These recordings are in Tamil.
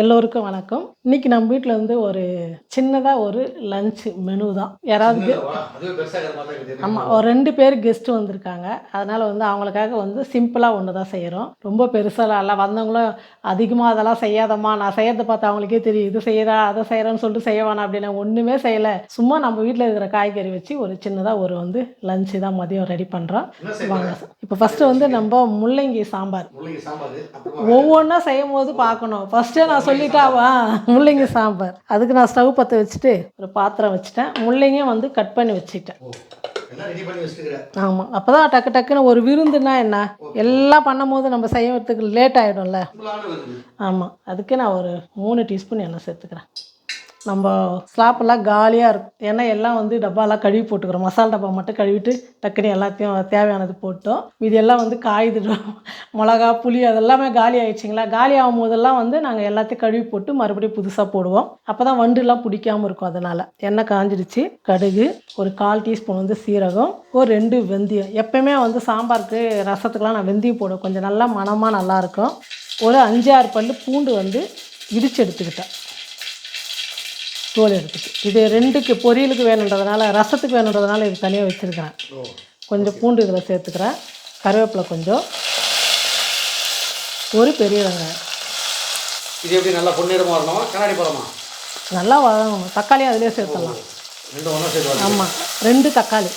எல்லோருக்கும் வணக்கம். இன்னைக்கு நம்ம வீட்டில் வந்து ஒரு சின்னதாக ஒரு லஞ்ச் மெனு தான். யாராவது ஆமாம் ஒரு ரெண்டு பேர் கெஸ்ட்டு வந்திருக்காங்க. அதனால் வந்து அவங்களுக்காக வந்து சிம்பிளாக ஒன்று தான் செய்கிறோம் ரொம்ப பெருசாலாம் இல்லை வந்தவங்களும் அதிகமாக அதெல்லாம் செய்யாதம்மா. நான் செய்யறதை பார்த்து அவங்களுக்கே தெரியும். இது செய்யறா அதை செய்கிறேன்னு சொல்லிட்டு செய்ய வேணாம் அப்படின்னு ஒன்றுமே செய்யலை. சும்மா நம்ம வீட்டில் இருக்கிற காய்கறி வச்சு ஒரு சின்னதாக ஒரு வந்து லஞ்சு தான் மதியம் ரெடி பண்ணுறோம் வாங்க இப்போ ஃபஸ்ட்டு வந்து நம்ம முள்ளங்கி சாம்பார். ஒவ்வொன்றா செய்யும் போது பார்க்கணும். ஃபஸ்ட்டே நான் சொல்லிட்டாவா? முள்ளங்கி சாம்பார். அதுக்கு நான் ஸ்டவ் பற்ற வச்சுட்டு ஒரு பாத்திரம் வச்சுட்டேன். முள்ளங்கியும் வந்து கட் பண்ணி வச்சுட்டேன் ஆமாம் அப்போ தான் டக்கு டக்குன்னு ஒரு விருந்துனா என்ன? எல்லாம் பண்ணும் போது நம்ம செய்யறதுக்கு லேட் ஆகிடும்ல ஆமாம் அதுக்கு நான் ஒரு மூணு டீஸ்பூன் எண்ணெய் சேர்த்துக்கிறேன். நம்ம ஸ்லாப்பெல்லாம் காலியாக இருக்கும். ஏன்னா எல்லாம் வந்து டப்பாலாம் கழுவி போட்டுக்கிறோம். மசாலா டப்பா மட்டும் கழுவிட்டு டக்குனு எல்லாத்தையும் தேவையானது போட்டோம். இது எல்லாம் வந்து காயுது மிளகா புளி அதெல்லாமே காலி ஆயிடுச்சிங்களா? காலி ஆகும் போதெல்லாம் வந்து நாங்கள் எல்லாத்தையும் கழுவி போட்டு மறுபடியும் புதுசாக போடுவோம். அப்போ தான் வண்டுலாம் பிடிக்காமல் இருக்கும் அதனால். எண்ணெய் காஞ்சிடுச்சு. கடுகு ஒரு கால் டீஸ்பூன் வந்து சீரகம் ஒரு ரெண்டு வெந்தயம். எப்பயுமே வந்து சாம்பாருக்கு ரசத்துக்கெலாம் நான் வெந்தயம் போடுவேன். கொஞ்சம் நல்லா மணமாக நல்லாயிருக்கும் ஒரு அஞ்சு ஆறு பூண்டு வந்து இடிச்சு எடுத்துக்கிட்டேன். தோல் எடுத்துட்டு இது ரெண்டுக்கு பொரியலுக்கு வேணுன்றதுனால ரசத்துக்கு வேணுன்றதுனால இது தனியாக வச்சுருக்கிறேன். கொஞ்சம் பூண்டு இதில் சேர்த்துக்கிறேன். கருவேப்பிலை கொஞ்சம். ஒரு பெரிய வெங்காயம். இது எப்படி நல்லா பொன்னிறமாக வரணுமா? கண்ணாடி பழமா? நல்லா வதங்கணும் தக்காளியும் அதிலே சேர்த்துடலாம். ஆமாம் ரெண்டு தக்காளி.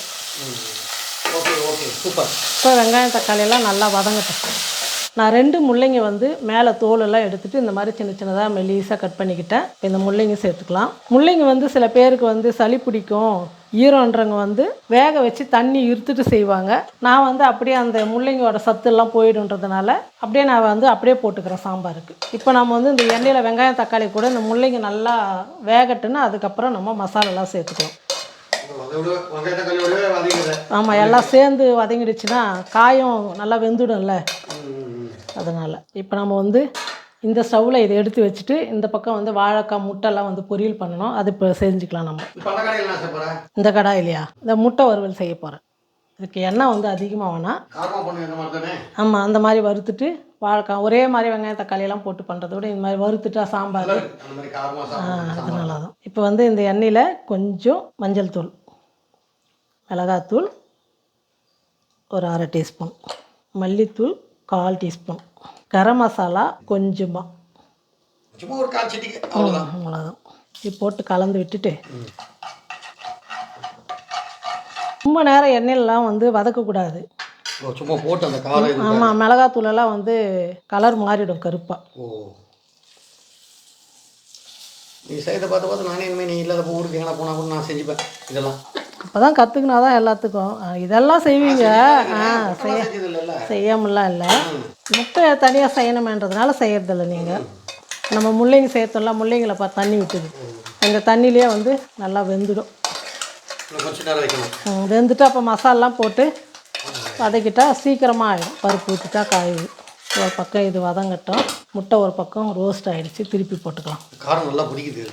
Okay okay. சூப்பர். இப்போ வெங்காயம் தக்காளி எல்லாம் நல்லா வதங்கட்டும். நான் ரெண்டு முள்ளைங்க வந்து மேலே தோலெல்லாம் எடுத்துகிட்டு இந்த மாதிரி சின்ன சின்னதாக மெல்லிஸாக கட் பண்ணிக்கிட்டேன். இப்போ இந்த முள்ளங்கி சேர்த்துக்கலாம். முள்ளைங்க வந்து சில பேருக்கு வந்து சளி பிடிக்கும். ஈரன்றவங்க வந்து வேக வச்சு தண்ணி இருத்துட்டு செய்வாங்க. நான் வந்து அப்படியே அந்த முள்ளங்கியோட சத்துலாம் போயிடுன்றதுனால அப்படியே நான் வந்து அப்படியே போட்டுக்கிறேன் சாம்பாருக்கு. இப்போ நம்ம வந்து இந்த எண்ணெயில் வெங்காயம் தக்காளி கூட இந்த முள்ளங்கி நல்லா வேகட்டுன்னு அதுக்கப்புறம் நம்ம மசாலாலாம் சேர்த்துக்கலாம். ஆமாம் எல்லாம் சேர்ந்து வதங்கிடுச்சுன்னா காயம் நல்லா வெந்துடும்ல. அதனால். இப்போ நம்ம வந்து இந்த ஸ்டவ்வில் இதை எடுத்து வச்சுட்டு இந்த பக்கம் வந்து வாழைக்காய் முட்டைலாம் வந்து பொரியல் பண்ணணும். அது இப்போ செஞ்சுக்கலாம் நம்ம. கடையில் என்ன சாப்பிட்றேன் இந்த கடாயிலையா இந்த முட்டை வறுவல் செய்ய போகிறேன் இதுக்கு எண்ணெய் வந்து அதிகமாக வேணாம் இந்த ஆமாம் அந்த மாதிரி வறுத்துட்டு வாழைக்காய் ஒரே மாதிரி வெங்காயம் தக்காளி எல்லாம் போட்டு பண்ணுறத விட இந்த மாதிரி வறுத்துட்டா சாம்பார். அதனால தான் இப்போ வந்து இந்த எண்ணெயில் கொஞ்சம் மஞ்சள் தூள் மிளகாத்தூள் ஒரு அரை டீஸ்பூன் மல்லித்தூள் கால் டீஸ்பூன். கரம் மசாலா கொஞ்சமாக சும்மா ஒரு கால் சிட்டிக்கு அவ்வளோதான் அவ்வளோதான் இது போட்டு கலந்து விட்டுட்டு. ரொம்ப நேரம் எண்ணெயிலலாம் வந்து வதக்கக்கூடாது. சும்மா போட்டு அந்த இது ஆமாம் மிளகாத்தூளெல்லாம் வந்து கலர் மாறிடும் கருப்பாக ஓ. நீ செய்யறத பார்த்து பார்த்து நானே இனிமேல் நீ இல்லாத ஊருக்கு எங்கன்னா போனால் கூட நான் செஞ்சுப்பேன். இதெல்லாம். அப்போ தான் கற்றுக்கினா தான் எல்லாத்துக்கும் இதெல்லாம் செய்வீங்க. ஆ செய்ய செய்யாமலாம் இல்லை முட்டை தனியாக செய்யணுமேன்றதுனால செய்யறதில்ல நீங்கள் நம்ம முள்ளங்கி சேர்த்தோம்ல முள்ளங்கில பார்த்து தண்ணி விட்டுது அந்த தண்ணியிலே வந்து நல்லா வெந்துடும். வெந்துட்டு அப்போ மசாலாம் போட்டு வதக்கிட்டா சீக்கிரமாக ஆகிடும் பருப்பு ஊற்றிட்டா காயுது ஒரு பக்கம் இது வதங்கட்டும். முட்டை ஒரு பக்கம் ரோஸ்ட் ஆகிடுச்சு திருப்பி போட்டுக்கலாம். காரம் நல்லா பிடிக்குது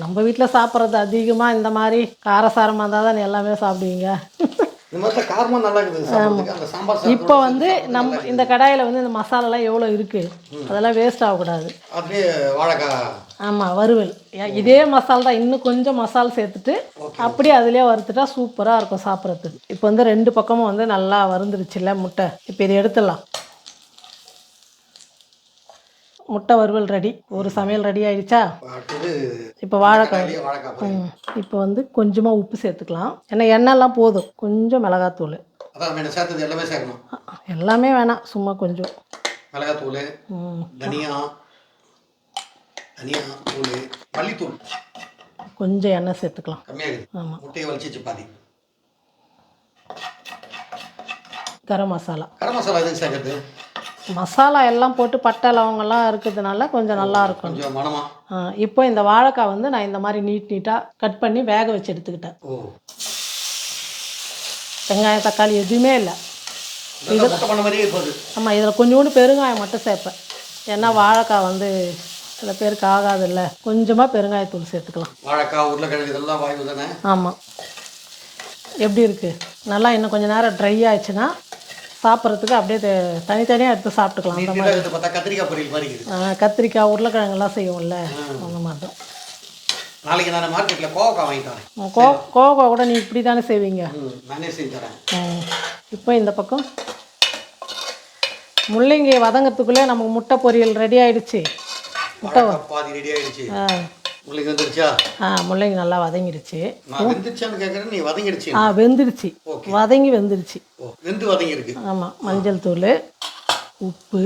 நம்ம வீட்டில் சாப்பிட்றது அதிகமாக இந்த மாதிரி காரசாரமாக இருந்தால் தான் எல்லாமே சாப்பிடுவீங்க. இப்போ வந்து நம்ம இந்த கடாயில் வந்து இந்த மசாலாலாம் எவ்வளோ இருக்குது அதெல்லாம் வேஸ்ட் ஆகக்கூடாது. ஆமாம் வறுவல். இதே மசாலா தான் இன்னும் கொஞ்சம் மசாலா சேர்த்துட்டு அப்படியே அதிலே வறுத்துட்டா சூப்பராக இருக்கும் சாப்பிட்றதுக்கு. இப்போ வந்து ரெண்டு பக்கமும் வந்து நல்லா வறுந்துருச்சுல்ல முட்டை. இப்போ இதை எடுத்துடலாம். முட்டை வறுவல் ரெடி. ஒரு சமையல் ரெடி ஆயிடுச்சா? இப்போ வாழைக்காய். ம். இப்போ வந்து கொஞ்சமாக உப்பு சேர்த்துக்கலாம். ஏன்னா எண்ணெய்லாம் போதும். கொஞ்சம் மிளகாத்தூள். சேர்த்தது எல்லாமே சேர்க்கணும். எல்லாமே வேணாம். சும்மா கொஞ்சம். மிளகாத்தூள் தனியா தனியா தூள் மல்லித்தூள். கொஞ்சம் எண்ணெய் சேர்த்துக்கலாம். ஆமாம் முட்டையை வலிச்சிச்சு பாதி கரம் மசாலா. கரம் மசாலா எதுக்கு சேர்க்கறது? மசாலா எல்லாம் போட்டு பட்டை லவங்கெல்லாம் இருக்கிறதுனால கொஞ்சம் நல்லா இருக்கும். கொஞ்சம் இப்போ இந்த வாழைக்காய் வந்து நான் இந்த மாதிரி நீட் நீட்டாக கட் பண்ணி வேக வச்சு எடுத்துக்கிட்டேன். வெங்காயம் தக்காளி எதுவுமே இல்லை. போகுது. ஆமாம் இதில் கொஞ்சோண்டு பெருங்காயம் மட்டும் சேர்ப்பேன். ஏன்னா வாழைக்காய் வந்து சில பேருக்கு ஆகாதுல்ல. கொஞ்சமாக பெருங்காயத்தூள் சேர்த்துக்கலாம். வாழைக்காய் உருளைக்கிழங்கு இதெல்லாம் வாய்வு தானே? ஆமாம் எப்படி இருக்குது நல்லா இன்னும் கொஞ்சம் நேரம் ட்ரை ஆயிடுச்சுன்னா சாப்பிட்றதுக்கு அப்படியே தனித்தனியாக எடுத்து சாப்பிட்டுக்கலாம். அந்த பார்த்தா கத்திரிக்காய் பொரியல் மாதிரி கத்திரிக்காய் உருளைக்கிழங்கெல்லாம் செய்வோம்ல. அந்த மாதிரி தான் நாளைக்கு நான் மார்க்கெட்டில் கோவக்காய் வாங்கி தரேன். கோ கோவா கூட நீ இப்படி தானே செய்வீங்க. நானே செஞ்சு தரேன். இப்போ இந்த பக்கம். முள்ளங்கி வதங்கறதுக்குள்ளே நமக்கு முட்டை பொரியல் ரெடி ஆயிடுச்சு. வாழைக்காய் பாதி ரெடி ஆயிடுச்சு. ஆ. உங்களுக்கு வந்துருச்சா? ஆ முள்ளங்கி நல்லா வதங்கிடுச்சு வெந்துருச்சான்னு கேட்குறேன் நீ வதங்கிடுச்சு. ஆ வெந்துருச்சு. வதங்கி வெந்துருச்சு. வெந்து வதங்கியிருக்கு. ஆமாம் மஞ்சள் தூள் உப்பு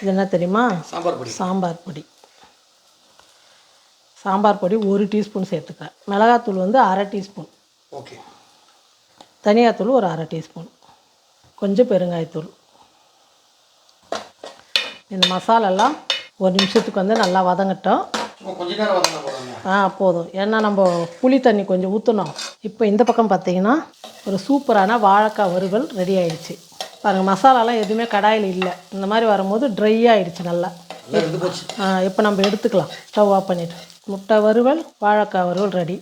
இது என்ன தெரியுமா? சாம்பார் பொடி. சாம்பார் பொடி. சாம்பார் பொடி ஒரு டீஸ்பூன் சேர்த்துக்கிறேன் மிளகாத்தூள் வந்து அரை டீஸ்பூன். ஓகே. தனியாத்தூள் ஒரு அரை டீஸ்பூன். கொஞ்சம் பெருங்காயத்தூள். இந்த மசாலெல்லாம் ஒரு நிமிஷத்துக்கு வந்து நல்லா வதங்கட்டும். ஆ போதும். ஏன்னா நம்ம புளி தண்ணி கொஞ்சம் ஊற்றணும் இப்போ இந்த பக்கம் பார்த்தீங்கன்னா ஒரு சூப்பரான வாழைக்காய் வறுவல் ரெடி ஆயிடுச்சு. பாருங்கள் மசாலாலாம் எதுவுமே கடாயில் இல்லை. இந்த மாதிரி வரும்போது ட்ரை ஆயிடுச்சு நல்லா. ஆ இப்போ நம்ம எடுத்துக்கலாம். ஸ்டவ் ஆஃப் பண்ணிவிட்டு முட்டை வறுவல் வாழைக்காய் வறுவல் ரெடி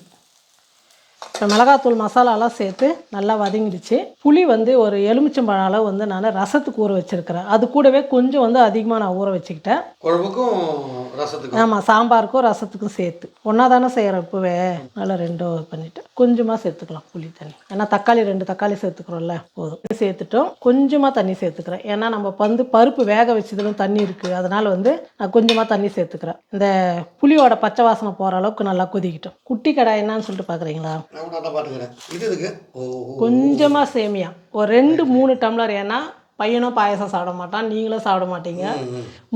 இப்போ மிளகாத்தூள் மசாலாலாம் சேர்த்து நல்லா வதங்கிடுச்சு. புளி வந்து ஒரு எலுமிச்சம்பழம் அளவு வந்து நான் ரசத்துக்கு ஊற வச்சுருக்கிறேன். அது கூடவே கொஞ்சம் வந்து அதிகமாக நான் ஊற வச்சுக்கிட்டேன். குழம்புக்கும் ரசத்துக்கும்? ஆமாம் சாம்பாருக்கும் ரசத்துக்கும் சேர்த்து. ஒன்றா தானே செய்கிறோம் இப்போவே. நல்லா ரெண்டும் இது பண்ணிவிட்டு கொஞ்சமாக சேர்த்துக்கலாம் புளி தண்ணி. ஏன்னா தக்காளி ரெண்டு தக்காளி சேர்த்துக்கிறோம்ல போதும். சேர்த்துட்டோம். கொஞ்சமாக தண்ணி சேர்த்துக்கிறேன். ஏன்னா நம்ம வந்து பருப்பு வேக வச்சதுலும் தண்ணி இருக்குது அதனால் வந்து நான் கொஞ்சமாக தண்ணி சேர்த்துக்கிறேன். இந்த புளியோட பச்சை வாசனை போகிற அளவுக்கு நல்லா கொதிக்கிட்டோம். குட்டி கடாய் என்னன்னு சொல்லிட்டு பார்க்குறீங்களா நான் கூட நல்லா பார்த்துக்கிறேன் இது இதுக்கு ஓ ஓ. கொஞ்சமாக சேமியா. ஒரு ரெண்டு மூணு டம்ளர் ஏன்னா பையனும் பாயசம் சாப்பிட மாட்டான் நீங்களும் சாப்பிட மாட்டீங்க.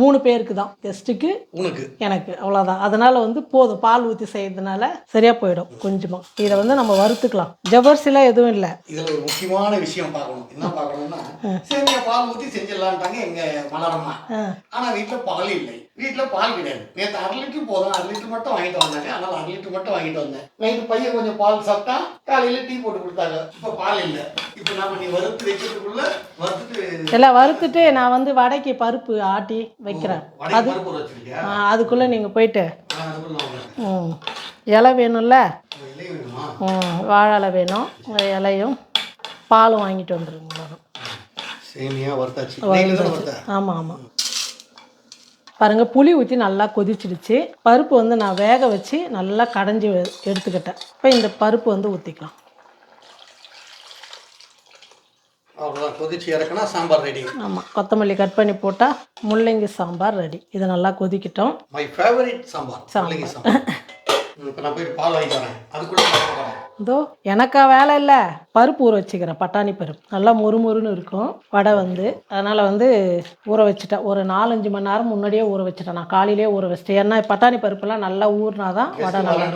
மூணு பேருக்கு தான். கெஸ்ட்டுக்கு உனக்கு. எனக்கு. அவ்வளோதான் அதனால வந்து போதும். பால் ஊற்றி செய்யறதுனால சரியாக போயிடும் கொஞ்சமாக இதை வந்து நம்ம வறுத்துக்கலாம். ஜவ்வரிசிலாம் எதுவும் இல்லை. இதுல ஒரு முக்கியமான விஷயம் பார்க்கணும். என்ன பார்க்கணும்னா சேமியா பால் ஊற்றி செஞ்சிடலான்ட்டாங்க எங்க மலரம்மா. ஆனா வீட்டுல பால் இல்லை. வீட்டுல பால் கிடையாது. நேற்று அரை லிட்டர் போதும். அரை லிட்டர் மட்டும் வாங்கிட்டு வந்தாங்க. அதனால அரை லிட்டர் மட்டும் வாங்கிட்டு வந்தேன். நைட்டு பையன் கொஞ்சம் பால் சாப்பிட்டா காலையில டீ போட்டு கொடுத்தாங்க. இப்ப பால் இல்லை. இப்ப நாம நீ வறுத்து வைக்கிறதுக்குள்ள வறுத்துட்டு எல்லாம் வறுத்துட்டு நான் வந்து வடைக்கு பருப்பு ஆட்டி வைக்கிறேன். ஆ, அதுக்குள்ளே நீங்கள் போயிட்டு. இலை வேணும்ல? ம், வாழை வேணும். இலையும் பாலும் வாங்கிட்டு வந்துருங்க. சேமியா வறுத்தாச்சு. ஆமாம் ஆமாம் பாருங்கள் புளி ஊற்றி நல்லா கொதிச்சிடுச்சு. பருப்பு வந்து நான் வேக வச்சு நல்லா கடைஞ்சி எடுத்துக்கிட்டேன். இப்போ இந்த பருப்பு வந்து ஊற்றிக்கலாம் அவ்வளோதான் கொதிச்சு இறக்குனா சாம்பார் ரெடி ஆமாம் கொத்தமல்லி கட் பண்ணி போட்டால் முள்ளங்கி சாம்பார் ரெடி இதை நல்லா கொதிக்கிட்டோம். My favourite sambar. முள்ளங்கி சாம்பார். இப்போ நான் போயிட்டு பால் வரேன். அதுக்குள்ள நான் வரேன். இதோ எனக்கா வேலை இல்லை. பருப்பு ஊற வச்சுக்கிறேன் பட்டாணி பருப்பு. நல்லா மொறுமொறுன்னு இருக்கும் வடை வந்து. அதனால் வந்து ஊற வச்சுட்டேன் ஒரு நாலஞ்சு மணி நேரம் முன்னாடியே ஊற வச்சுட்டேன். நான் காலையிலேயே ஊற வச்சிட்டேன். ஏன்னா பட்டாணி பருப்புலாம் நல்லா ஊறினா தான் வடை நல்லா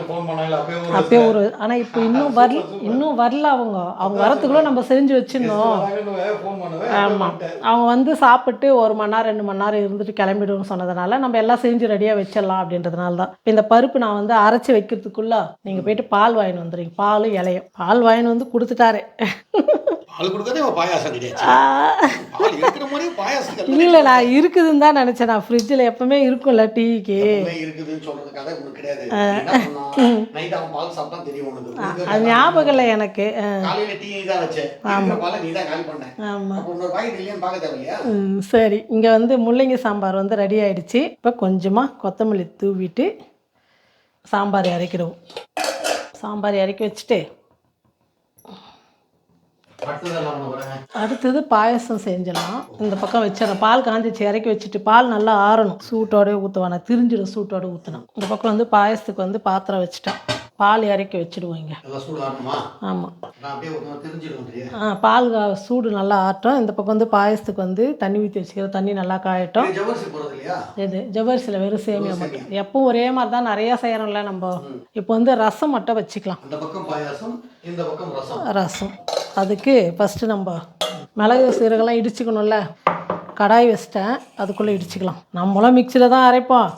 அப்பயே ஊற ஆனால் இப்போ இன்னும் வரல இன்னும் வரல அவங்க. அவங்க வரத்துக்குள்ளே நம்ம செஞ்சு வச்சிடணும். ஆமாம் அவங்க வந்து சாப்பிட்டு ஒரு மணி நேரம் ரெண்டு மணி நேரம் இருந்துட்டு கிளம்பிடுவோம்னு சொன்னதுனால நம்ம எல்லாம் செஞ்சு ரெடியாக வச்சிடலாம் அப்படின்றதுனால தான் இந்த பருப்பு நான் வந்து அரைச்சி வைக்கிறதுக்குள்ள நீங்கள் போயிட்டு பால் வாங்கிட்டு வந்துடுறீங்க. பால் இலையும். பால் வாங்கிட்டு வந்து கொடுத்துட்டாரு. பால் பாயாசம் கிடையாது. இல்லை நான் இருக்குதுன்னு தான் நினச்சேன். நான் ஃப்ரிட்ஜில் எப்பவுமே இருக்கும்ல டீக்கு அது ஞாபகம் இல்லை எனக்கு. சரி. இங்கே வந்து முள்ளங்கி சாம்பார் வந்து ரெடி ஆயிடுச்சு. இப்போ கொஞ்சமாக கொத்தமல்லி தூவிட்டு சாம்பார் இறக்கிடுவோம் சாம்பார் இறக்கி வச்சுட்டு அடுத்தது பாயசம் செஞ்சிடலாம் இந்த பக்கம் வச்சிடறேன். பால் காஞ்சிச்சு. இறக்கி வச்சுட்டு பால் நல்லா ஆறணும். சூட்டோடய ஊற்றுவானே திரிஞ்சிடும் சூட்டோட ஊற்றணும் இந்த பக்கம் வந்து பாயசத்துக்கு வந்து பாத்திரம் வச்சுட்டேன். பால் இறக்கி ஆகணுமா ஆமாம் ஆ பால் சூடு நல்லா ஆட்டும் இந்த பக்கம் வந்து பாயசத்துக்கு வந்து தண்ணி ஊற்றி வச்சுக்கிறோம் தண்ணி நல்லா காயட்டும். இது ஜவ்வரிசியில் வெறும் சேமியா மட்டும். எப்பவும் ஒரே மாதிரி தான் நிறையா செய்கிறோம்ல நம்ம. இப்போ வந்து ரசம் மட்டும் வச்சுக்கலாம். ரசம். ரசம். அதுக்கு ஃபஸ்ட்டு நம்ம மிளகு சீரகம்லாம் இடிச்சுக்கணும்ல. கடாய் வச்சிட்டேன். அதுக்குள்ளே இடிச்சுக்கலாம். நம்மளும் மிக்சியில் தான் அரைப்போம்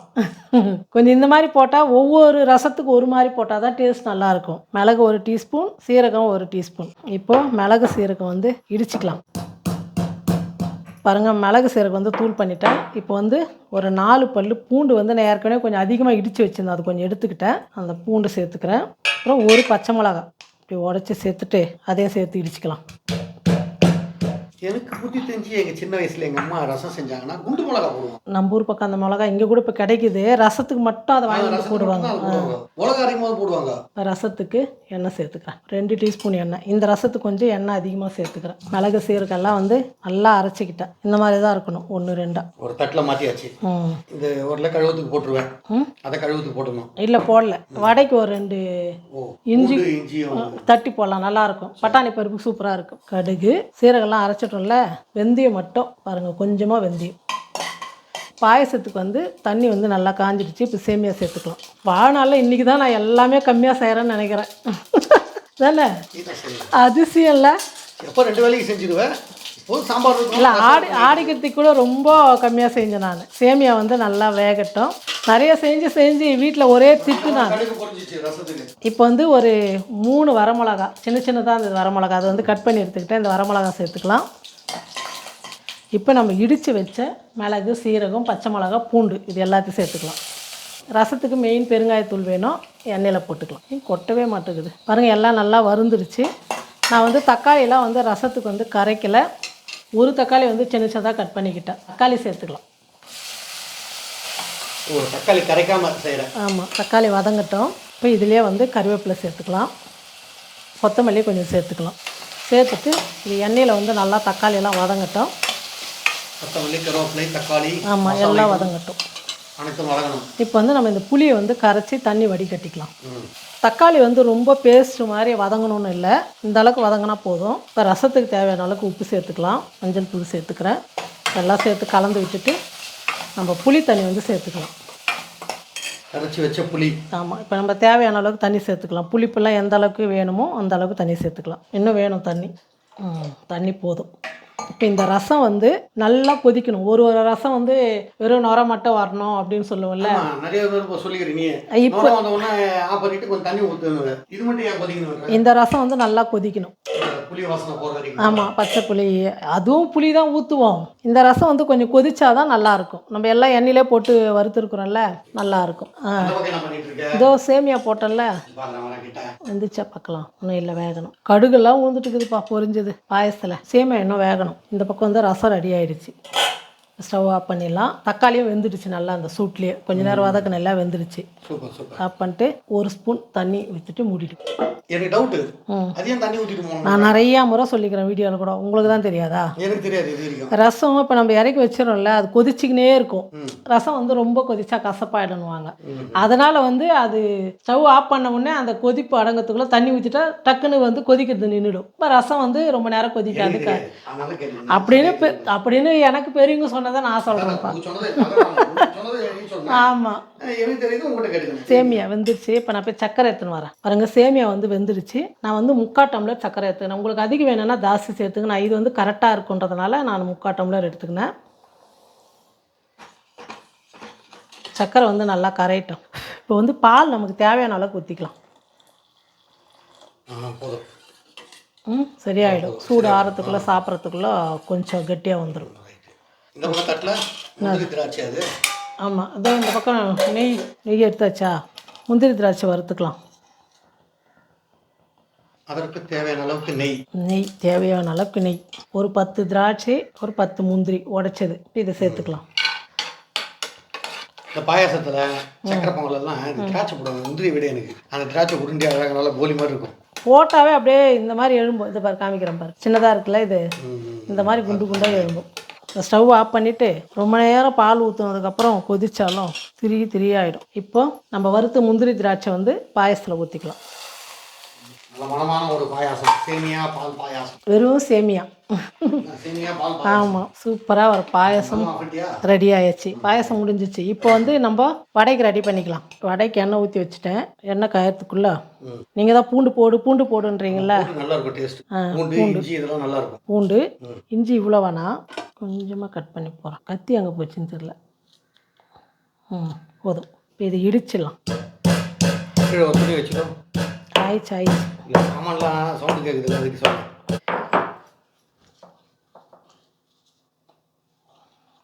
கொஞ்சம் இந்த மாதிரி போட்டால் ஒவ்வொரு ரசத்துக்கு ஒரு மாதிரி போட்டால் தான் டேஸ்ட் நல்லாயிருக்கும். மிளகு ஒரு டீஸ்பூன் சீரகம் ஒரு டீஸ்பூன். இப்போது மிளகு சீரகம் வந்து இடிச்சுக்கலாம். பாருங்கள் மிளகு சீரகம் வந்து தூள் பண்ணிட்டேன். இப்போ வந்து ஒரு நாலு பல் பூண்டு வந்து நான் ஏற்கனவே கொஞ்சம் அதிகமாக இடித்து வச்சுருந்தேன். அது கொஞ்சம் எடுத்துக்கிட்டேன். அந்த பூண்டு சேர்த்துக்கிறேன். அப்புறம் ஒரு பச்சை மிளகா இப்படி உடச்சி சேர்த்துட்டு அதையும் சேர்த்து இடிச்சுக்கலாம். எனக்கு புத்தி தெரிஞ்சு எங்க சின்ன வயசுல எங்க அம்மா ரசம் செஞ்சாங்கன்னா குண்டு மிளகா போடுவோம் நம்ம ஊர் பக்கம் அந்த மிளகா இங்கே கூட இப்போ கிடைக்குது. ரசத்துக்கு மட்டும் அதை வாங்கி போடுவாங்க. மிளகா அதிகமாக போடுவாங்க. ரசத்துக்கு எண்ணெய் சேர்த்துக்கிறேன். ரெண்டு டீஸ்பூன் எண்ணெய். இந்த ரசத்துக்கு கொஞ்சம் எண்ணெய் அதிகமாக சேர்த்துக்கிறேன். மிளகு சீரகெல்லாம் வந்து நல்லா அரைச்சிக்கிட்டேன். இந்த மாதிரி தான் இருக்கணும். ஒன்று ரெண்டா. ஒரு தட்டில் மாற்றியாச்சு இந்த ஒரு கழுவத்துக்கு போட்டுருவேன். அதை கழுவத்துக்கு போட்டுடணும் இல்லை போடல. வடைக்கு ஒரு ரெண்டு இஞ்சி இஞ்சியும். தட்டி போடலாம். நல்லா இருக்கும். பட்டாணி பருப்பு சூப்பராக இருக்கும். கடுகு சீரகம்லாம் அரைச்சிட்டோம்ல வெந்தயம் மட்டும் பாருங்கள் கொஞ்சமாக வெந்தயம். பாயசத்துக்கு வந்து தண்ணி வந்து நல்லா காஞ்சிடுச்சு இப்போ சேமியா சேர்த்துக்கலாம். வாழ்நாளில் இன்றைக்கி தான் நான் எல்லாமே கம்மியாக செய்கிறேன்னு நினைக்கிறேன். தானே? அதிசயம் இல்லை எப்போ ரெண்டு வேலைக்கு செஞ்சிடுவேன். இல்லை ஆடி ஆடிக்கிறதுக்கு கூட ரொம்ப கம்மியாக செஞ்சேன் நான். சேமியா வந்து நல்லா வேகட்டும். நிறைய செஞ்சு செஞ்சு வீட்டில் ஒரே திட்டு நான். இப்போ வந்து ஒரு மூணு வரமிளகா சின்ன சின்னதாக இருந்தது வரமிளகா அதை வந்து கட் பண்ணி எடுத்துக்கிட்டேன். இந்த வரமிளகா சேர்த்துக்கலாம். இப்போ நம்ம இடித்து வச்ச மிளகு சீரகம் பச்சை மிளகா பூண்டு இது எல்லாத்தையும் சேர்த்துக்கலாம். ரசத்துக்கு மெயின் பெருங்காயத்தூள் வேணும். எண்ணெயில் போட்டுக்கலாம். கொட்டவே மாட்டேங்குது. பாருங்கள் எல்லாம் நல்லா வறுந்துருச்சு. நான் வந்து தக்காளியெல்லாம் வந்து ரசத்துக்கு வந்து கரைக்கலை. ஒரு தக்காளி வந்து சின்ன சின்னதாக கட் பண்ணிக்கிட்டேன் தக்காளி சேர்த்துக்கலாம். தக்காளி கரைக்காம செய்கிறேன் ஆமாம் தக்காளி வதங்கட்டும். இப்போ இதுலேயே வந்து கருவேப்பிலை சேர்த்துக்கலாம். கொத்தமல்லி கொஞ்சம் சேர்த்துக்கலாம். சேர்த்துட்டு இது எண்ணெயில் வந்து நல்லா தக்காளி எல்லாம் வதங்கட்டும். கொத்தமல்லி கருவேப்பிலை தக்காளி ஆமாம் எல்லாம் வதங்கட்டும். அனைத்தும் வதங்கணும். இப்போ வந்து நம்ம இந்த புளியை வந்து கரைச்சி தண்ணி வடிகட்டிக்கலாம். தக்காளி வந்து ரொம்ப பேஸ்ட் மாதிரி வதங்கணும்னு இல்லை. இந்த அளவுக்கு வதங்கினா போதும். இப்போ ரசத்துக்கு தேவையான அளவுக்கு உப்பு சேர்த்துக்கலாம். மஞ்சள் தூள் சேர்த்துக்கிறேன். எல்லாம் சேர்த்து கலந்து விட்டுட்டு நம்ம புளி தண்ணி வந்து சேர்த்துக்கலாம். கரைச்சி வச்ச புளி. ஆமாம் இப்போ நம்ம தேவையான அளவுக்கு தண்ணி சேர்த்துக்கலாம். புளிப்பெல்லாம் எந்த அளவுக்கு வேணுமோ அந்த அளவுக்கு தண்ணி சேர்த்துக்கலாம். இன்னும் வேணும் தண்ணி. தண்ணி போதும். இப்போ இந்த ரசம் வந்து நல்லா கொதிக்கணும். ஒரு ஒரு ரசம் வந்து வெறும் நுர மட்டும் வரணும் அப்படின்னு சொல்லுவோம்ல. நிறைய பேர் இப்போ சொல்லிக்கிறீங்க இப்போ- இந்த ரசம் வந்து நல்லா கொதிக்கணும். ஆமாம் பச்சை புளி. அதுவும் புளி தான் ஊற்றுவோம் இந்த ரசம் வந்து கொஞ்சம் கொதிச்சாதான் நல்லா இருக்கும் நம்ம எல்லாம் எண்ணெயிலே போட்டு வறுத்துருக்குறோம்ல நல்லா இருக்கும் ஆ. அந்த பக்கம் என்ன பண்ணிட்டு இருக்க இதோ சேமியா போட்டோம்ல வெந்துச்சா பார்க்கலாம் இன்னும் இல்லை வேகணும். கடுகுலாம் ஊந்துட்டு இருக்குதுப்பா பொரிஞ்சது பாயசத்தில். சேமியா இன்னும் வேகணும். இந்த பக்கம் வந்து ரசம் ரெடி ஆயிடுச்சு. ஸ்டவ் ஆஃப் பண்ணிடலாம். தக்காளியும் வெந்துடுச்சு நல்லா அந்த சூட்லேயே. கொஞ்ச நேரம் வதக்கு நல்லா வெந்துடுச்சு. ஆஃப் பண்ணிட்டு ஒரு ஸ்பூன் தண்ணி ஊற்றிட்டு மூடிட்டு எனக்கு டவுட்டு அதையும் தண்ணி ஊற்றிட்டு நான் நிறையா முறை சொல்லிக்கிறேன் வீடியோவில் கூட. உங்களுக்கு தான் தெரியாதா? எனக்கு தெரியாது ரசம் இப்போ நம்ம இறக்கி வச்சிடறோம்ல அது கொதிச்சுக்கினே இருக்கும். ரசம் வந்து ரொம்ப கொதிச்சா கசப்பாயிடணுவாங்க. அதனால் வந்து அது ஸ்டவ் ஆஃப் பண்ண உடனே அந்த கொதிப்பு அடங்கத்துக்குள்ளே தண்ணி ஊற்றிட்டா டக்குன்னு வந்து கொதிக்கிறது நின்றுடும். இப்போ ரசம் வந்து ரொம்ப நேரம் கொதிக்காது எனக்கு தெரியாது. அதனால கேட்டேன். அப்படின்னு அப்படின்னு எனக்கு பெரியவங்க சொன்னதை நான் சொல்கிறேன்ப்பா. ஆமாம் சேமியா வெந்துருச்சு. இப்போ நான் போய் சக்கரை எடுத்துன்னு வரேன். பாருங்க சேமியா வந்து வெந்துருச்சு. நான் வந்து முக்கா டம்ளர் சக்கரை எடுத்துக்கிறேன். உங்களுக்கு அதிகம் வேணும்னா ஜாஸ்தி சேர்த்துங்க நான் இது வந்து கரெக்டாக இருக்குன்றதுனால நான் முக்கா டம்ளர் எடுத்துக்கினேன் சக்கரை வந்து நல்லா கரையட்டும். இப்போ வந்து பால் நமக்கு தேவையான அளவுக்கு ஊற்றிக்கலாம் ம் சரியாயிடும். சூடு ஆறத்துக்குள்ளே சாப்பிட்றதுக்குள்ளே கொஞ்சம் கெட்டியாக வந்துடும் இந்த பக்கம் தட்டில் முந்திரி திராட்சை அது. ஆமாம் அதான் இந்த பக்கம் நெய் நெய் எடுத்தாச்சா? முந்திரி திராட்சை வறுத்துக்கலாம். அதற்கு தேவையான அளவுக்கு நெய். நெய் தேவையான அளவுக்கு நெய். ஒரு பத்து திராட்சை ஒரு பத்து முந்திரி உடைச்சது. இதை சேர்த்துக்கலாம். இந்த பாயாசத்துல சக்கரை பொங்கல் எல்லாம் இந்த திராட்சை போடுவாங்க முந்திரி விட எனக்கு. அந்த திராட்சை உருண்டி அழகாக நல்லா கோலி மாதிரி இருக்கும். போட்டாவே அப்படியே இந்த மாதிரி எழும்பும். இதை பாரு காமிக்கிறேன் பாரு. சின்னதாக இருக்குல்ல இது. இந்த மாதிரி குண்டு குண்டாக எழும்பும். ஸ்டவ் ஆஃப் பண்ணிவிட்டு ரொம்ப நேரம் பால் ஊற்றுனதுக்கப்புறம் கொதித்தாலும் திரி திரியாயிடும். இப்போ நம்ம வறுத்த முந்திரி திராட்சை வந்து பாயசத்தில் ஊற்றிக்கலாம் நல்ல மனமான ஒரு பாயாசம். சேமியா பால் பாயாசம். வெறும் சேமியா. சேமியா பால் ஆமாம் சூப்பராக ஒரு பாயசம் ரெடி ஆயாச்சு. பாயசம் முடிஞ்சிச்சு. இப்போ வந்து நம்ம வடைக்கு ரெடி பண்ணிக்கலாம். வடைக்கு எண்ணெய் ஊற்றி வச்சுட்டேன். எண்ணெய் காயறதுக்குள்ள. நீங்கள் தான் பூண்டு போடு பூண்டு போடுன்றீங்கள பூண்டு நல்லா இருக்கும் டேஸ்ட் ஆ, பூண்டு இஞ்சி இதெல்லாம் நல்லா இருக்கும். பூண்டு. இஞ்சி இவ்வளோ வேணாம் கொஞ்சமாக கட் பண்ணி போகிறேன் கத்தி அங்கே போச்சுன்னு தெரில ம் போதும். இப்போ இதை இடிச்சிடலாம். கீழே ஒரு துணி வச்சுக்கோ. ஆயிடுச்சு ஆயிடுச்சு. இல்லை சாமான்லாம் சவுண்டு கேட்குது அதுக்கு சொல்லுங்கள்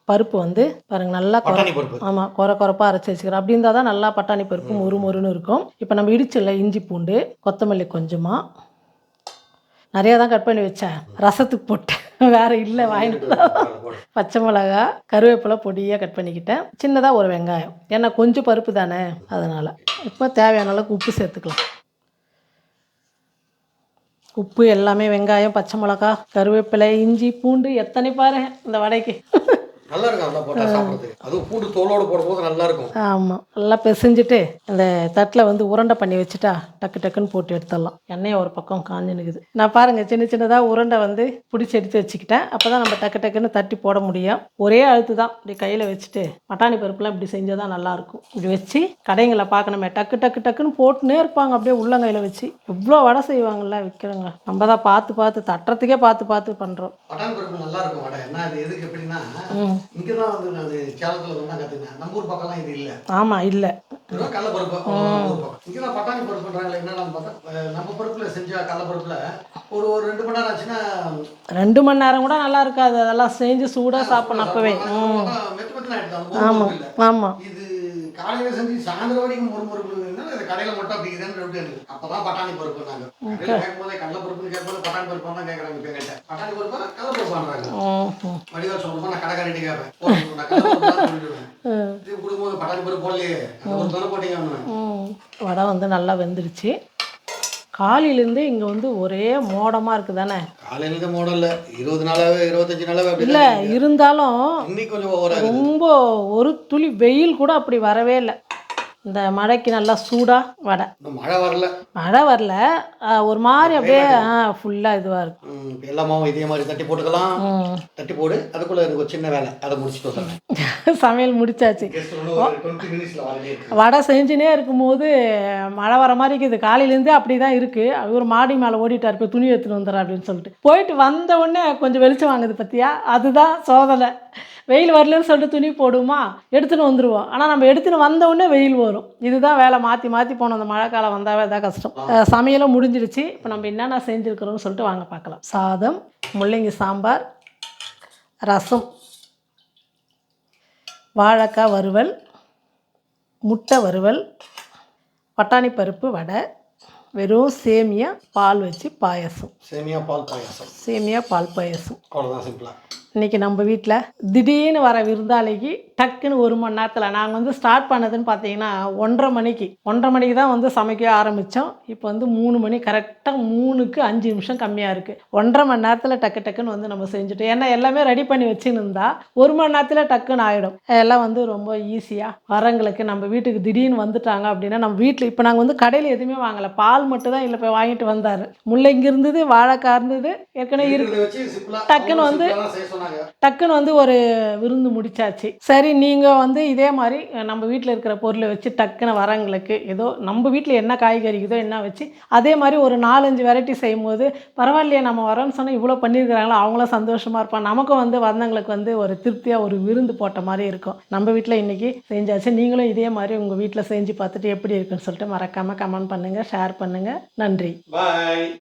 பருப்பு வந்து பாருங்க நல்லா ஆமாம் குறை குறைப்பாக அரைச்சி வச்சுக்கிறேன். அப்படி இருந்தால் தான் நல்லா பட்டாணி பருப்பு மொறு மொறுன்னு இருக்கும். இப்போ நம்ம இடிச்சிடல இஞ்சி பூண்டு கொத்தமல்லி கொஞ்சமாக நிறையா தான் கட் பண்ணி வச்சேன். ரசத்துக்கு போட்டேன் வேறு இல்லை வாங்கிட்டு. பச்சை மிளகா கருவேப்பிலை பொடியாக கட் பண்ணிக்கிட்டேன். சின்னதாக ஒரு வெங்காயம். ஏன்னா கொஞ்சம் பருப்பு தானே. அதனால். இப்போ தேவையான அளவுக்கு உப்பு சேர்த்துக்கலாம். உப்பு எல்லாமே வெங்காயம் பச்சை மிளகா கருவேப்பிலை இஞ்சி பூண்டு எத்தனை பாரு இந்த வடைக்கு. நல்லா இருக்கும் அதெல்லாம் போட்டா சாப்பிடுறதுக்கு. அதுவும் பூண்டு தோலோட போடும்போது நல்லா இருக்கும் ஆமாம் நல்லா பிசைஞ்சிட்டு அந்த தட்டில் வந்து உருண்டை பண்ணி வச்சுட்டா டக்கு டக்குன்னு போட்டு எடுத்துடலாம். எண்ணெய் ஒரு பக்கம் காஞ்சு நிற்குது நான் பாருங்கள் சின்ன சின்னதாக உருண்டை வந்து பிடிச்சி எடுத்து வச்சுக்கிட்டேன். அப்போ தான் நம்ம டக்கு டக்குன்னு தட்டி போட முடியும். ஒரே அழுத்து தான் இப்படி கையில் வச்சுட்டு பட்டாணி பருப்புலாம் இப்படி செஞ்சால் தான் நல்லாயிருக்கும். இப்படி வச்சு கடைங்களை பார்க்கணுமே டக்கு டக்கு டக்குன்னு போட்டுனே இருப்பாங்க. அப்படியே உள்ளங்கையில் வச்சு எவ்வளோ வடை செய்வாங்கல்ல விற்கிறவங்க நம்ம தான் பார்த்து பார்த்து தட்டுறதுக்கே பார்த்து பார்த்து பண்ணுறோம் பட்டாணி பருப்பு நல்லா இருக்கும் வடை. என்ன இது எதுக்கு எப்படின்னா இங்கே தான் வந்து நான் சேலத்தில் வந்து தான் கற்றுக்கினேன் நம்ம ஊர் பக்கம்லாம் இது இல்லை. ஆமாம் இல்லை. வெறும் கடல பருப்பு அவ்வளவுதான் ஊர் பக்கம். இங்கே தான் பட்டாணி பருப்பு பண்ணுறாங்களே என்னன்னு பார்த்தா அஹ் நம்ம பருப்பில் செஞ்ச கடல பருப்பில் ஒரு ஒரு ரெண்டு மணி நேரம் ஆச்சுன்னா ரெண்டு மணி நேரம் கூட நல்லா இருக்காது. அதெல்லாம் செஞ்சு சூடாக சாப்பிடணும் அப்போவே. ம். மெத்து மெத்து ஆயிடுது. அந்த மொறு மொறு இல்லை. ஆமாம் இது காலையில செஞ்சு சாயந்தரம் வரைக்கும் மொறு மொறுப்புன்னா இது கடையில மட்டும் அப்படி இதுன்னு டவுட் எனக்கு அப்பதான் பட்டாணி பருப்பு நாங்க கடையில கேட்கும்போதே கடல பருப்புன்னு கேட்கும்போது பட்டாணி பருப்பு தான் கேட்கறாங்க இப்போ என்கிட்ட பட்டாணி பருப்பா கடல பருப்பு பண்றாங்க ம் ம் வடிவா சொல்லணுமா நான் கடைக்காரிட்டு கேட்பேன். போடுங்க, நான் கடல பருப்பு தான் சொல்லிடுவேன் இது கொடுக்கும்போது பட்டாணி பருப்பு போடலையே. அந்த பருப்பு தானே போட்டீங்க. வடை வந்து நல்லா வெந்துடுச்சு காலையிலேருந்து இங்கே வந்து ஒரே மோடமாக இருக்குது தானே காலையில மாடல்ல இருபது நாளாவே இருபத்தஞ்சு நாளாவே அப்படி இல்லை இருந்தாலும் இன்னைக்கு கொஞ்சம் ரொம்ப ஒரு துளி வெயில் கூட அப்படி வரவே இல்லை. இந்த மழைக்கு நல்லா சூடாக வடை. மழை வரல. மழை வரல. ஒரு மாதிரி அப்படியே ஃபுல்லாக இதுவாக இருக்கு. ம், இப்ப எல்லா மாவும் இதே மாதிரி தட்டி போட்டுக்கலாம். தட்டி போடு. அதுக்குள்ள எனக்கு ஒரு சின்ன வேலை. அதை முடிச்சுட்டு வந்துடுறேன். சமையல் முடிச்சாச்சு. ஒரு வடை செஞ்சுனே இருக்கும்போது மழை வர மாதிரி இருக்குது. காலையிலேருந்தே அப்படி தான் இருக்குது அவர் மாடி மேலே ஓடிட்டார். போய் துணி எடுத்துன்னு வந்துடுறேன் அப்படின்னு சொல்லிட்டு. போயிட்டு வந்த உடனே கொஞ்சம் வெளிச்சம் வாங்குது பற்றியா அதுதான் சோதனை. வெயில் வரலன்னு சொல்லிட்டு துணி போடுவோமா? எடுத்துன்னு வந்துடுவோம் ஆனால் நம்ம எடுத்துன்னு வந்த உடனே வெயில் வரும். இதுதான் வேலை. மாற்றி மாற்றி போனோம் அந்த மழை காலம் வந்தாவே தான் கஷ்டம். சமையலும் முடிஞ்சிடுச்சு. இப்போ நம்ம என்னென்ன செஞ்சுருக்கிறோம்னு சொல்லிட்டு வாங்க பார்க்கலாம். சாதம் முள்ளங்கி சாம்பார் ரசம் வாழைக்காய் வறுவல் முட்டை வறுவல் பட்டாணி பருப்பு வடை வெறும் சேமியா பால் வச்சு பாயாசம். சேமியா பால் பாயாசம். சேமியா பால் பாயாசம். அவ்வளோதான் சிம்பிளா. இன்றைக்கி நம்ம வீட்டில் திடீர்னு வர விருந்தாளிக்கு டக்குன்னு ஒரு மணி நேரத்தில் நாங்கள் வந்து ஸ்டார்ட் பண்ணதுன்னு பார்த்தீங்கன்னா ஒன்றரை மணிக்கு. ஒன்றரை மணிக்கு தான் வந்து சமைக்க ஆரம்பித்தோம் இப்போ வந்து மூணு மணி கரெக்டாக மூணுக்கு அஞ்சு நிமிஷம் கம்மியாக இருக்குது ஒன்றரை மணி நேரத்தில் டக்கு டக்குன்னு வந்து நம்ம செஞ்சுட்டோம். ஏன்னா எல்லாமே ரெடி பண்ணி வச்சுன்னு இருந்தா ஒரு மணி நேரத்தில் டக்குன்னு ஆகிடும் எல்லாம் வந்து ரொம்ப ஈஸியாக வரவங்களுக்கு நம்ம வீட்டுக்கு திடீர்னு வந்துட்டாங்க அப்படின்னா நம்ம வீட்டில் இப்போ நாங்கள் வந்து கடையில் எதுவுமே வாங்கலை. பால் மட்டும் தான் இல்லை போய் வாங்கிட்டு வந்தார். முள்ளங்கி இருந்தது வாழைக்காய் இருந்தது ஏற்கனவே இருக்கு. இருக்கிறத வச்சு சிம்பிளா டக்குன்னு வந்து- டக்குன்னு வந்து ஒரு விருந்து முடிச்சாச்சு. சரி நீங்கள் வந்து இதே மாதிரி நம்ம வீட்டில் இருக்கிற பொருளை வச்சு டக்குன்னு வரவங்களுக்கு ஏதோ நம்ம வீட்டில் என்ன காய்கறி இதோ என்ன வச்சு அதே மாதிரி ஒரு நாலஞ்சு வெரைட்டி செய்யும்போது பரவாயில்லையே நம்ம வரோன்னு சொன்னால் இவ்வளோ பண்ணியிருக்கிறாங்களோ அவங்களும் சந்தோஷமாக இருப்பாங்க. நமக்கும் வந்து வந்தவங்களுக்கு வந்து ஒரு திருப்தியாக ஒரு விருந்து போட்ட மாதிரி இருக்கும். நம்ம வீட்டில் இன்றைக்கி செஞ்சாச்சு. நீங்களும் இதே மாதிரி உங்கள் வீட்டில் செஞ்சு பார்த்துட்டு எப்படி இருக்குன்னு சொல்லிட்டு மறக்காமல் கமெண்ட் பண்ணுங்கள் ஷேர் பண்ணுங்கள் நன்றி. பாய்